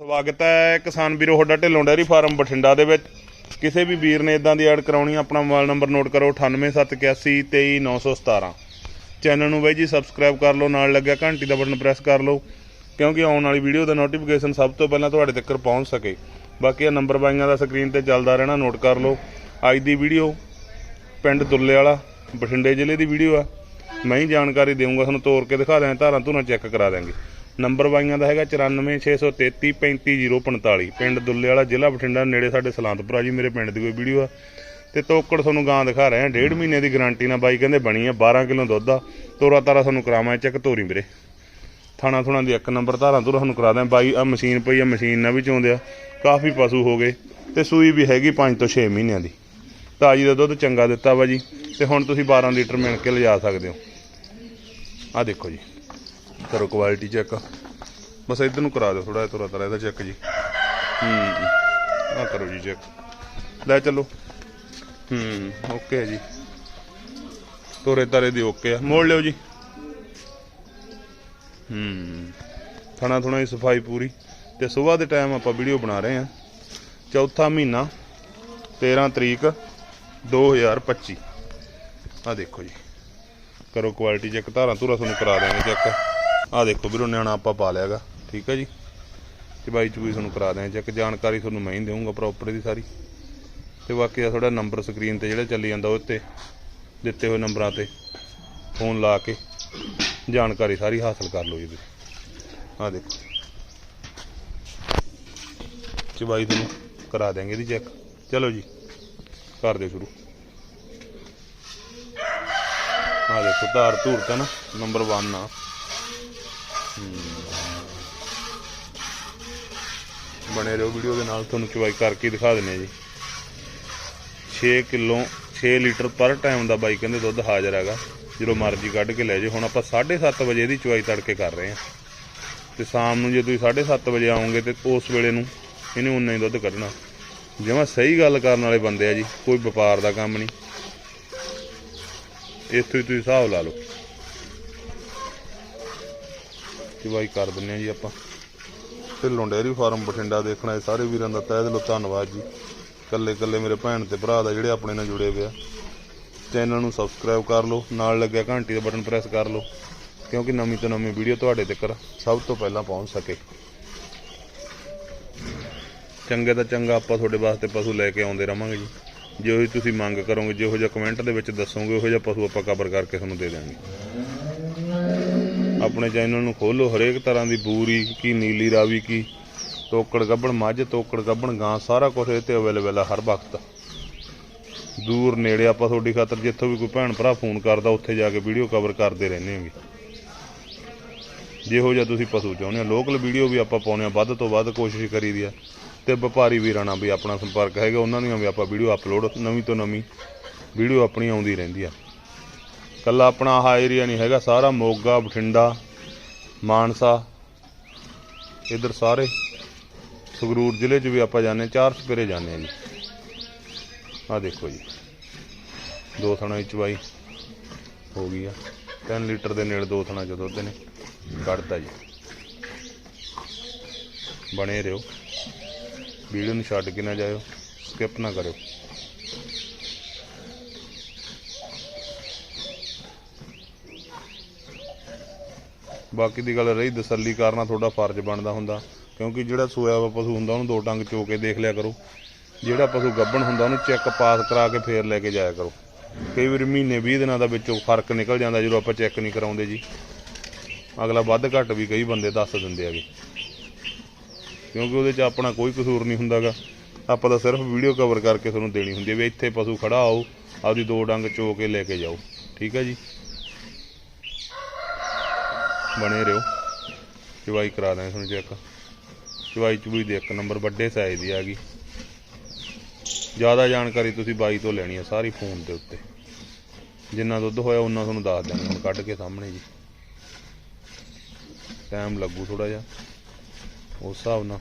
ਸਵਾਗਤ ਹੈ ਕਿਸਾਨ ਵੀਰੋ ਤੁਹਾਡਾ ਢਿੱਲੋਂ ਡੈਰੀ ਫਾਰਮ ਬਠਿੰਡਾ ਦੇ ਵਿੱਚ। ਕਿਸੇ ਵੀ ਵੀਰ ਨੇ ਇਦਾਂ ਦੀ ਐਡ ਕਰਾਉਣੀ ਆ, ਆਪਣਾ ਮੋਬਾਈਲ ਨੰਬਰ ਨੋਟ ਕਰੋ 9871823917 ਚੈਨਲ ਨੂੰ ਬਾਈ ਜੀ ਸਬਸਕ੍ਰਾਈਬ ਕਰ ਲਓ ਨਾਲ ਲੱਗਿਆ ਘੰਟੀ ਦਾ ਬਟਨ ਪ੍ਰੈਸ ਕਰ ਲਓ ਕਿਉਂਕਿ ਆਉਣ ਵਾਲੀ ਵੀਡੀਓ ਦਾ ਨੋਟੀਫਿਕੇਸ਼ਨ ਸਭ ਤੋਂ ਪਹਿਲਾਂ ਤੁਹਾਡੇ ਤੱਕ ਪਹੁੰਚ ਸਕੇ। ਬਾਕੀ ਇਹ ਨੰਬਰ ਬਾਈਆਂ ਦਾ ਸਕਰੀਨ ਤੇ ਚੱਲਦਾ ਰਹਿਣਾ ਨੋਟ ਕਰ ਲਓ। ਅੱਜ ਦੀ ਵੀਡੀਓ ਪਿੰਡ ਦੁੱਲੇ ਵਾਲਾ ਬਠਿੰਡੇ ਜ਼ਿਲ੍ਹੇ ਦੀ ਵੀਡੀਓ ਆ। ਮੈਂ ਹੀ ਜਾਣਕਾਰੀ ਦੇਵਾਂਗਾ ਤੁਹਾਨੂੰ ਤੋਰ ਕੇ ਦਿਖਾ ਦਿਆਂ ਧਾਰਾਂ ਧੂਰਾਂ ਚੈੱਕ ਕਰਾ ਦਾਂਗੇ ਨੰਬਰ ਬਾਈਆਂ ਦਾ ਹੈਗਾ 9463333545 ਪਿੰਡ ਦੁੱਲੇ ਵਾਲਾ ਜ਼ਿਲ੍ਹਾ ਬਠਿੰਡਾ, ਨੇੜੇ ਸਾਡੇ ਸਲਾਂਤਪੁਰਾ ਜੀ, ਮੇਰੇ ਪਿੰਡ ਦੀ ਕੋਈ ਵੀਡੀਓ ਆ। ਤੇ ਤੋਕੜ ਤੁਹਾਨੂੰ ਗਾਂ ਦਿਖਾ ਰਹੇ ਆ ਡੇਢ ਮਹੀਨੇ ਦੀ ਗਾਰੰਟੀ ਨਾਲ ਬਾਈ ਕਹਿੰਦੇ ਬਣੀ ਆ 12 ਕਿਲੋ ਦੁੱਧ ਆ। ਤੋਰਾ ਤਾਰਾ ਤੁਹਾਨੂੰ ਕਰਾਵਾਂ ਚੈੱਕ ਤੋਰੀ ਵੀਰੇ। ਥਾਣਾ ਥੁਣਾ ਦੀ ਇੱਕ ਨੰਬਰ ਧਾਰਾਂ ਤੋਂ ਤੁਹਾਨੂੰ ਕਰਾ ਦਿਆਂ। ਬਾਈ ਆ ਮਸ਼ੀਨ ਪਈ ਆ, ਮਸ਼ੀਨ ਨਾਲ ਵੀ ਚੋਂਦੇ ਆ। ਕਾਫੀ ਪਸ਼ੂ ਹੋ ਗਏ। ਤੇ ਸੂਈ ਵੀ ਹੈਗੀ 5 ਤੋਂ 6 ਮਹੀਨਿਆਂ ਦੀ। ਤਾਜੀ ਦਾ ਦੁੱਧ ਚੰਗਾ ਦਿੱਤਾ ਵਾ ਜੀ। ਤੇ ਹੁਣ ਤੁਸੀਂ 12 ਲੀਟਰ ਮਿਣ ਕੇ ਲਿਜਾ ਸਕਦੇ ਹੋ। ਆ ਦੇਖੋ ਜੀ। ਕਰੋ ਕੁਆਲਿਟੀ ਚੈੱਕ ਬਸ ਇਧਰ ਨੂੰ ਕਰਾ ਦਿਓ ਥੋੜਾ ਜਿਹਾ ਤੁਰਾ ਤਰਾ ਇਹਦਾ ਚੈੱਕ ਜੀ। ਹੂੰ ਆ ਕਰੋ ਜੀ ਚੈੱਕ ਲੈ ਚੱਲੋ। ਹੂੰ ਓਕੇ ਹੈ ਜੀ। ਤੋਰੇ ਤਾਰੇ ਦੀ ਓਕੇ ਆ। ਮੋੜ ਲਿਓ ਜੀ। ਹੂੰ, ਥਣਾ ਥੁਣਾ ਦੀ ਸਫ਼ਾਈ ਪੂਰੀ। ਤੇ ਸਵੇਰ ਦੇ ਟਾਈਮ ਆਪਾਂ ਵੀਡੀਓ ਬਣਾ ਰਹੇ ਹਾਂ। ਚੌਥਾ ਮਹੀਨਾ 13 ਤਰੀਕ 2025 ਆ ਦੇਖੋ ਜੀ। ਕਰੋ ਕੁਆਲਿਟੀ ਚੈੱਕ ਧਾਰਾਂ ਧੂਰਾ ਤੁਹਾਨੂੰ ਕਰਾ ਦੇਵਾਂਗੇ ਚੈੱਕ ਆ ਦੇਖੋ ਵੀਰੋ, ਨਿਆਣਾ ਆਪਾਂ ਪਾ ਲਿਆਗਾ ਠੀਕ ਹੈ ਜੀ? ਤੇ ਬਾਈ ਚ ਤੁਹਾਨੂੰ ਕਰਾ ਦਿਆਂ ਚੈੱਕ ਜਾਣਕਾਰੀ ਤੁਹਾਨੂੰ ਮੈਂ ਹੀ ਦੇਵਾਂਗਾ ਪ੍ਰੋਪਰ ਦੀ ਸਾਰੀ। ਤੇ ਬਾਕੀ ਆ ਥੋੜਾ ਨੰਬਰ ਸਕਰੀਨ ਤੇ ਜਿਹੜਾ ਚੱਲੀ ਜਾਂਦਾ ਉਹ 'ਤੇ ਦਿੱਤੇ ਹੋਏ ਨੰਬਰਾਂ ਤੇ ਫੋਨ ਲਾ ਕੇ ਜਾਣਕਾਰੀ ਸਾਰੀ ਹਾਸਲ ਕਰ ਲਓ ਜੀ ਤੁਸੀਂ। ਆ ਦੇਖੋ। ਚਬਾਈ ਤੁਹਾਨੂੰ ਕਰਾ ਦਿਆਂਗੇ ਇਹਦੀ ਚੈੱਕ ਚਲੋ ਜੀ, ਕਰ ਦਿਓ ਸ਼ੁਰੂ। ਆ ਦੇਖੋ ਧਾਰ ਧੂਰ ਤਾਂ ਨਾ ਨੰਬਰ 1 ਆ। ਬਣੇ ਰਹੋ ਵੀਡੀਓ ਦੇ ਨਾਲ, ਤੁਹਾਨੂੰ ਚਵਾਈ ਕਰਕੇ ਦਿਖਾ ਦਿੰਨੇ ਜੀ। 6 ਕਿਲੋ 6 ਲੀਟਰ ਪਰ ਟਾਈਮ ਦਾ ਬਾਈ ਕਹਿੰਦੇ ਦੁੱਧ ਹਾਜ਼ਰ ਹੈਗਾ। ਜਦੋਂ ਮਰਜ਼ੀ ਕੱਢ ਕੇ ਲੈ ਜੇ ਹੁਣ ਆਪਾਂ 7:30 ਵਜੇ ਦੀ ਚਵਾਈ ਤੜਕੇ ਕਰ ਰਹੇ ਹਾਂ। ਤੇ ਸ਼ਾਮ ਨੂੰ ਜੇ ਤੁਸੀਂ 7:30 ਵਜੇ ਆਓਗੇ ਤੇ ਉਸ ਵੇਲੇ ਨੂੰ ਇਹਨੇ ਉਨਾ ਹੀ ਦੁੱਧ ਕੱਢਣਾ। ਜਿਵੇਂ ਸਹੀ ਗੱਲ ਕਰਨ ਵਾਲੇ ਬੰਦੇ ਆ ਜੀ, ਕੋਈ ਵਪਾਰ ਦਾ ਕੰਮ ਨਹੀਂ। ਇੱਥੋਂ ਹੀ ਤੁਸੀਂ ਹਿਸਾਬ ਲਾ ਲਓ। ਚਵਾਈ ਕਰ ਦਿੰਨੇ ਆ ਜੀ ਆਪਾਂ। ਢਿੱਲੋਂ ਡੈਰੀ ਫਾਰਮ ਬਠਿੰਡਾ ਦੇਖਣਾ, ਇਹ ਸਾਰੇ ਵੀਰਾਂ ਦਾ ਤਹਿ ਦਿਲੋਂ ਧੰਨਵਾਦ ਜੀ। ਕੱਲੇ ਕੱਲੇ ਮੇਰੇ ਭੈਣ ਤੇ ਭਰਾ ਦਾ ਜਿਹੜੇ ਆਪਣੇ ਨਾਲ ਜੁੜੇ ਹੋਏ ਆ। ਚੈਨਲ ਨੂੰ ਸਬਸਕ੍ਰਾਈਬ ਕਰ ਲਓ, ਨਾਲ ਲੱਗਿਆ ਘੰਟੀ ਦਾ ਬਟਨ ਪ੍ਰੈਸ ਕਰ ਲਓ, ਕਿਉਂਕਿ ਨਵੀਂ ਤੋਂ ਨਵੀਂ ਵੀਡੀਓ ਤੁਹਾਡੇ ਤੱਕ ਸਭ ਤੋਂ ਪਹਿਲਾਂ ਪਹੁੰਚ ਸਕੇ। ਚੰਗੇ ਤਾਂ ਚੰਗਾ ਆਪਾਂ ਤੁਹਾਡੇ ਵਾਸਤੇ ਪਸ਼ੂ ਲੈ ਕੇ ਆਉਂਦੇ ਰਵਾਂਗੇ ਜੀ। ਜਿਹੋ ਜਿਹੀ ਤੁਸੀਂ ਮੰਗ ਕਰੋਗੇ, ਜਿਹੋ ਜਿਹਾ ਕਮੈਂਟ ਦੇ ਵਿੱਚ ਦੱਸੋਗੇ, ਉਹੋ ਜਿਹਾ ਪਸ਼ੂ ਆਪਾਂ ਕਵਰ ਕਰਕੇ ਤੁਹਾਨੂੰ ਦੇ ਦੇਵਾਂਗੇ ਆਪਣੇ ਚੈਨਲ ਨੂੰ ਖੋਲੋ, ਹਰੇਕ ਤਰ੍ਹਾਂ ਦੀ ਬੂਰੀ ਕੀ, ਨੀਲੀ ਰਾਵੀ ਕੀ, ਤੋਕੜ ਗੱਬਣ, ਮੱਝ, ਤੋਕੜ ਗੱਬਣ, ਗਾਂ, ਸਾਰਾ ਕੁਝ ਇਹ ਤੇ ਅਵੇਲੇਬਲ ਆ ਹਰ ਵਕਤ। ਦੂਰ ਨੇੜੇ ਆਪਾਂ ਤੁਹਾਡੀ ਖਾਤਰ ਜਿੱਥੋਂ ਵੀ ਕੋਈ ਭੈਣ ਭਰਾ ਫੋਨ ਕਰਦਾ, ਉੱਥੇ ਜਾ ਕੇ ਵੀਡੀਓ ਕਵਰ ਕਰਦੇ ਰਹਿੰਦੇ ਹਾਂਗੇ। ਜਿਹੋ ਜਿਹਾ ਤੁਸੀਂ ਪਸ਼ੂ ਚਾਹੁੰਦੇ ਹੋ। ਲੋਕਲ ਵੀਡੀਓ ਵੀ ਆਪਾਂ ਪਾਉਂਦੇ ਆ ਵੱਧ ਤੋਂ ਵੱਧ ਕੋਸ਼ਿਸ਼ ਕਰੀਦੀ ਆ। ਤੇ ਵਪਾਰੀ ਵੀਰਾਂ ਨਾਲ ਵੀ ਆਪਣਾ ਸੰਪਰਕ ਹੈਗਾ, ਉਹਨਾਂ ਦੀਆਂ ਵੀ ਆਪਾਂ ਵੀਡੀਓ ਅਪਲੋਡ ਨਵੀਂ ਤੋਂ ਨਵੀਂ ਵੀਡੀਓ ਆਪਣੀ ਆਉਂਦੀ ਰਹਿੰਦੀ ਆ। ਕੱਲਾ ਆਪਣਾ ਆਹ ਏਰੀਆ ਨਹੀਂ ਹੈਗਾ ਸਾਰਾ ਮੋਗਾ ਬਠਿੰਡਾ ਮਾਨਸਾ ਇਧਰ ਸਾਰੇ ਸੰਗਰੂਰ ਜ਼ਿਲ੍ਹੇ 'ਚ ਵੀ ਆਪਾਂ ਜਾਂਦੇ ਹਾਂ, ਚਾਰ ਸਪੇਰੇ ਜਾਂਦੇ ਹਾਂ ਜੀ। ਆਹ ਦੇਖੋ ਜੀ ਦੋ ਥਣਾ ਦੀ ਚਵਾਈ ਹੋ ਗਈ ਆ। 3 ਲੀਟਰ ਦੇ ਨੇੜੇ ਦੋ ਥਣਾ ਚ ਦੁੱਧ ਨੇ ਕੱਢਦਾ ਜੀ। ਬਣੇ ਰਹੋ। ਵੀਡੀਓ ਨੂੰ ਛੱਡ ਕੇ ਨਾ ਜਾਇਓ ਸਕਿਪ ਨਾ ਕਰਿਓ। ਬਾਕੀ ਦੀ ਗੱਲ ਰਹੀ, ਤਸੱਲੀ ਕਰਨਾ ਤੁਹਾਡਾ ਫਰਜ਼ ਬਣਦਾ ਹੁੰਦਾ। ਕਿਉਂਕਿ ਜਿਹੜਾ ਸੋਇਆ ਵਾ ਪਸ਼ੂ ਹੁੰਦਾ, ਉਹਨੂੰ ਦੋ ਟੰਗ ਚੋ ਕੇ ਦੇਖ ਲਿਆ ਕਰੋ। ਜਿਹੜਾ ਪਸ਼ੂ ਗੱਬਣ ਹੁੰਦਾ, ਉਹਨੂੰ ਚੈੱਕ ਪਾਸ ਕਰਾ ਕੇ ਫੇਰ ਲੈ ਕੇ ਜਾਇਆ ਕਰੋ। ਕਈ ਵਾਰੀ ਮਹੀਨੇ 20 ਦਿਨਾਂ ਦਾ ਵਿੱਚੋਂ ਫ਼ਰਕ ਨਿਕਲ ਜਾਂਦਾ, ਜਦੋਂ ਆਪਾਂ ਚੈੱਕ ਨਹੀਂ ਕਰਾਉਂਦੇ ਜੀ। ਅਗਲਾ ਵੱਧ ਘੱਟ ਵੀ ਕਈ ਬੰਦੇ ਦੱਸ ਦਿੰਦੇ ਹੈਗੇ। ਕਿਉਂਕਿ ਉਹਦੇ 'ਚ ਆਪਣਾ ਕੋਈ ਕਸੂਰ ਨਹੀਂ ਹੁੰਦਾਗਾ। ਆਪਾਂ ਤਾਂ ਸਿਰਫ ਵੀਡੀਓ ਕਵਰ ਕਰਕੇ ਤੁਹਾਨੂੰ ਦੇਣੀ ਹੁੰਦੀ ਹੈ ਵੀ ਇੱਥੇ ਪਸ਼ੂ ਖੜਾ ਆਓ, ਆਪਦੀ ਦੋ ਡੰਗ ਚੋ ਕੇ ਲੈ ਕੇ ਜਾਓ। ਠੀਕ ਹੈ ਜੀ? ਬਣੇ ਰਹੋ ਚਵਾਈ ਕਰਾ ਦਾਂ ਤੁਹਾਨੂੰ ਚੈੱਕ ਚਵਾਈ ਚੂਈ ਦੇ ਇੱਕ ਨੰਬਰ ਵੱਡੇ ਸਾਈਜ਼ ਦੀ ਆ ਗਈ। ਜ਼ਿਆਦਾ ਜਾਣਕਾਰੀ ਤੁਸੀਂ ਬਾਈ ਤੋਂ ਲੈਣੀ ਹੈ ਸਾਰੀ ਫੋਨ ਦੇ ਉੱਤੇ। ਜਿੰਨਾ ਦੁੱਧ ਹੋਇਆ ਉਹਨਾਂ ਤੁਹਾਨੂੰ ਦੱਸ ਦਿਆਂਗੇ ਹੁਣ ਕੱਢ ਕੇ ਸਾਹਮਣੇ ਜੀ। ਟਾਈਮ ਲੱਗੂ ਥੋੜਾ ਜਿਹਾ। ਉਸ ਹਿਸਾਬ ਨਾਲ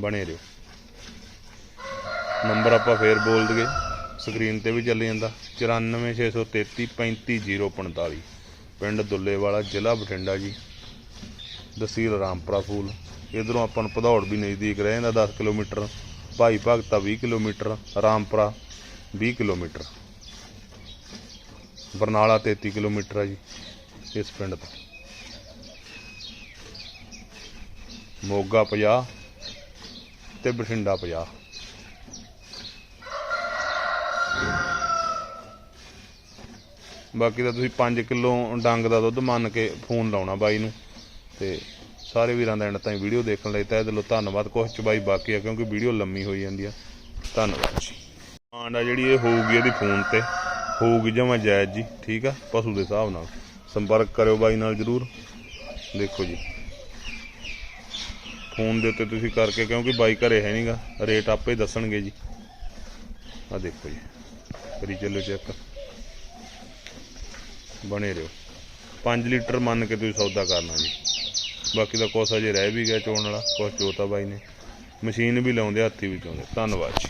ਬਣੇ ਰਹੋ ਨੰਬਰ ਆਪਾਂ ਫੇਰ ਬੋਲ ਦਈਏ। ਸਕਰੀਨ ਤੇ ਵੀ ਚੱਲ ਜਾਂਦਾ। 94633 35045 ਪਿੰਡ ਦੁੱਲੇਵਾਲਾ, ਜ਼ਿਲ੍ਹਾ ਬਠਿੰਡਾ ਜੀ। ਤਹਿਸੀਲ ਰਾਮਪੁਰਾ ਫੂਲ। ਇਧਰੋਂ ਆਪਾਂ ਨੂੰ ਭਦੌੜ ਵੀ ਨਜ਼ਦੀਕ ਰਹਿ ਜਾਂਦਾ 10 kilometre, Bhai Bhagta 20 kilometre, Rampura 20 kilometre. Barnala 33 kilometre ਹੈ ਜੀ, ਇਸ ਪਿੰਡ ਤੋਂ। ਮੋਗਾ 50 ਤੇ ਬਠਿੰਡਾ 50 ਬਾਕੀ ਤਾਂ ਤੁਸੀਂ 5 ਕਿਲੋ ਡੰਗ ਦਾ ਦੁੱਧ ਮੰਨ ਕੇ ਫੋਨ ਲਾਉਣਾ ਬਾਈ ਨੂੰ ਤੇ ਸਾਰੇ ਵੀਰਾਂ ਦਾ ਐਂਡ ਤਾਈਂ ਵੀਡੀਓ ਦੇਖਣ ਲਈ ਤਹਿ ਦਿਲੋਂ ਧੰਨਵਾਦ। ਕੁਛ ਚ ਬਾਈ ਬਾਕੀ ਆ ਕਿਉਂਕਿ ਵੀਡੀਓ ਲੰਮੀ ਹੋਈ ਜਾਂਦੀ ਆ। ਧੰਨਵਾਦ ਜੀ। ਆਂਡਾ ਜਿਹੜੀ ਇਹ ਹੋਊਗੀ ਇਹਦੀ ਫੋਨ ਤੇ। ਹੋਊਗੀ ਜਮਾ ਜਾਇਜ਼ ਜੀ, ਠੀਕ ਆ? ਪਸ਼ੂ ਦੇ ਹਿਸਾਬ ਨਾਲ। ਸੰਪਰਕ ਕਰਿਓ ਬਾਈ ਨਾਲ ਜਰੂਰ। ਦੇਖੋ ਜੀ। ਫੋਨ ਦੇ ਉੱਤੇ ਤੁਸੀਂ ਕਰਕੇ ਕਿਉਂਕਿ ਬਾਈ ਘਰੇ ਹੈ ਨਹੀਂਗਾ ਰੇਟ ਆਪੇ ਦੱਸਣਗੇ ਜੀ। ਆ ਦੇਖੋ ਜੀ। ਕਰੀ ਚੱਲੋ ਚੈੱਕ। ਬਣੇ ਰਹੋ। 5 ਲੀਟਰ ਮੰਨ ਕੇ ਤੁਸੀਂ ਸੌਦਾ ਕਰਨਾ ਜੀ। ਬਾਕੀ ਦਾ ਕੁਛ ਅਜੇ ਰਹਿ ਵੀ ਗਿਆ ਚੋਣ ਵਾਲਾ, ਕੁਛ ਚੋਤਾ ਬਾਈ ਨੇ। ਮਸ਼ੀਨ ਵੀ ਲਾਉਂਦੇ ਹੱਥੀ ਵੀ ਚੋਂਦੇ ਧੰਨਵਾਦ ਜੀ।